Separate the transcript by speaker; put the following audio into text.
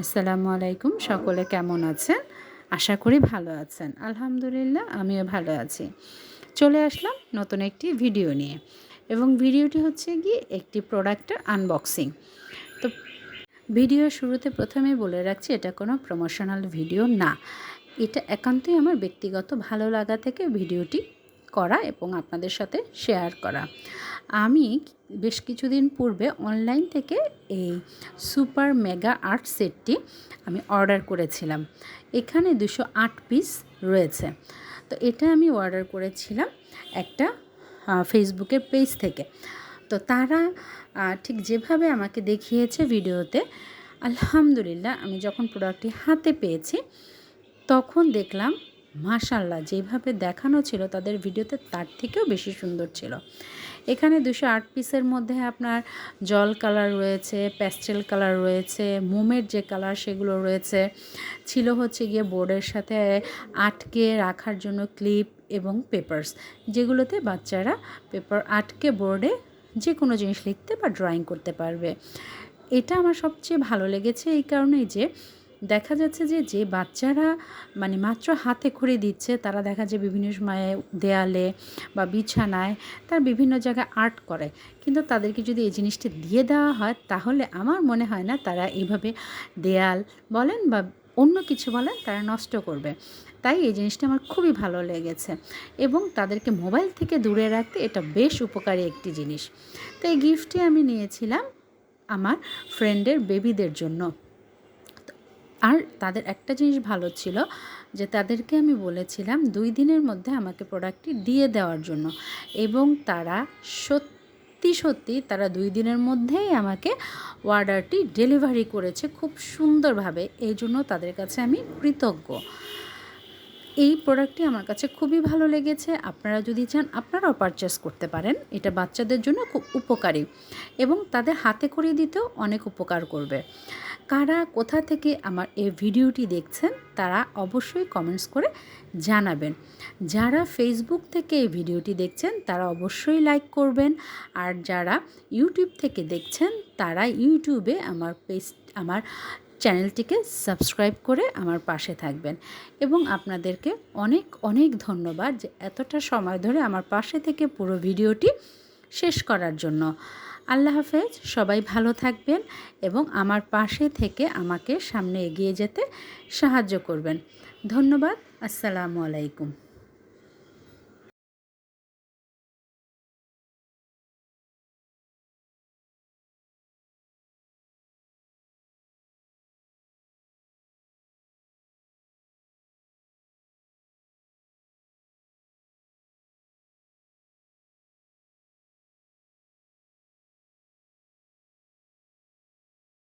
Speaker 1: আসসালামু আলাইকুম, সকলে কেমন আছেন? আশা করি ভালো আছেন। আলহামদুলিল্লাহ, আমিও ভালো আছি। চলে আসলাম নতুন একটি ভিডিও নিয়ে। এবং ভিডিওটি হচ্ছে গিয়ে একটি প্রোডাক্টের আনবক্সিং তো ভিডিও শুরুতে প্রথমে বলে রাখছি, এটা কোনো প্রমোশনাল ভিডিও না। এটা একান্তই আমার ব্যক্তিগত ভালো লাগা থেকে ভিডিওটি করা এবং আপনাদের সাথে শেয়ার করা। আমি বেশ কিছুদিন পূর্বে অনলাইন থেকে এই সুপার মেগা আর্ট সেটটি আমি অর্ডার করেছিলাম। এখানে দুশো আট পিস রয়েছে। তো এটা আমি অর্ডার করেছিলাম একটা ফেসবুকের পেজ থেকে। তো তারা ঠিক যেভাবে আমাকে দেখিয়েছে ভিডিওতে, আলহামদুলিল্লাহ আমি যখন প্রোডাক্টটি হাতে পেয়েছি, তখন দেখলাম মাশাল্লাহ যেভাবে দেখানো ছিল তাদের ভিডিওতে তার থেকেও বেশি সুন্দর ছিল। এখানে দুশো আট পিসের মধ্যে আপনার জল কালার রয়েছে, প্যাস্টেল কালার রয়েছে, মোমের যে কালার সেগুলো রয়েছে। ছিল হচ্ছে গিয়ে বোর্ডের সাথে আটকে রাখার জন্য ক্লিপ এবং পেপার্স, যেগুলোতে বাচ্চারা পেপার আটকে বোর্ডে যে কোনো জিনিস লিখতে বা ড্রয়িং করতে পারবে। এটা আমার সবচেয়ে ভালো লেগেছে এই কারণেই যে দেখা যাচ্ছে যে যে বাচ্চারা মানে মাত্র হাতে করে দিচ্ছে, তারা দেখা যায় বিভিন্ন সময়ে দেয়ালে বা বিছানায় তার বিভিন্ন জায়গায় আর্ট করে। কিন্তু তাদেরকে যদি এই জিনিসটি দিয়ে দেওয়া হয়, তাহলে আমার মনে হয় না তারা এইভাবে দেয়াল বলেন বা অন্য কিছু বলেন, তারা নষ্ট করবে। তাই এই জিনিসটা আমার খুবই ভালো লেগেছে এবং তাদেরকে মোবাইল থেকে দূরে রাখতে এটা বেশ উপকারী একটি জিনিস। তো এই গিফটটি আমি নিয়েছিলাম আমার ফ্রেন্ডের বেবিদের জন্য। আর তাদের একটা জিনিস ভালো ছিল যে তাদেরকে আমি বলেছিলাম দুই দিনের মধ্যে আমাকে প্রোডাক্টটি দিয়ে দেওয়ার জন্য। এবং তারা সত্যি সত্যি তারা দুই দিনের মধ্যেই আমাকে অর্ডারটি ডেলিভারি করেছে খুব সুন্দরভাবে। এই জন্য তাদের কাছে আমি কৃতজ্ঞ। এই প্রোডাক্টটি আমার কাছে খুবই ভালো লেগেছে। আপনারা যদি চান, আপনারাও পারচেস করতে পারেন। এটা বাচ্চাদের জন্য খুব উপকারী এবং তাদের হাতে করে দিতেও অনেক উপকার করবে। কারা কোথা থেকে আমার এই ভিডিওটি দেখছেন, তারা অবশ্যই কমেন্টস করে জানাবেন। যারা ফেসবুক থেকে এই ভিডিওটি দেখছেন, তারা অবশ্যই লাইক করবেন। আর যারা ইউটিউব থেকে দেখছেন, তারা ইউটিউবে আমার পেজ আমার চ্যানেলটিকে সাবস্ক্রাইব করে আমার পাশে থাকবেন। এবং আপনাদেরকে অনেক অনেক ধন্যবাদ যে এতটা সময় ধরে আমার পাশে থেকে পুরো ভিডিওটি শেষ করার জন্য। আল্লাহ হাফেজ, সবাই ভালো থাকবেন এবং আমার পাশে থেকে আমাকে সামনে এগিয়ে যেতে সাহায্য করবেন। ধন্যবাদ, আসসালামু আলাইকুম।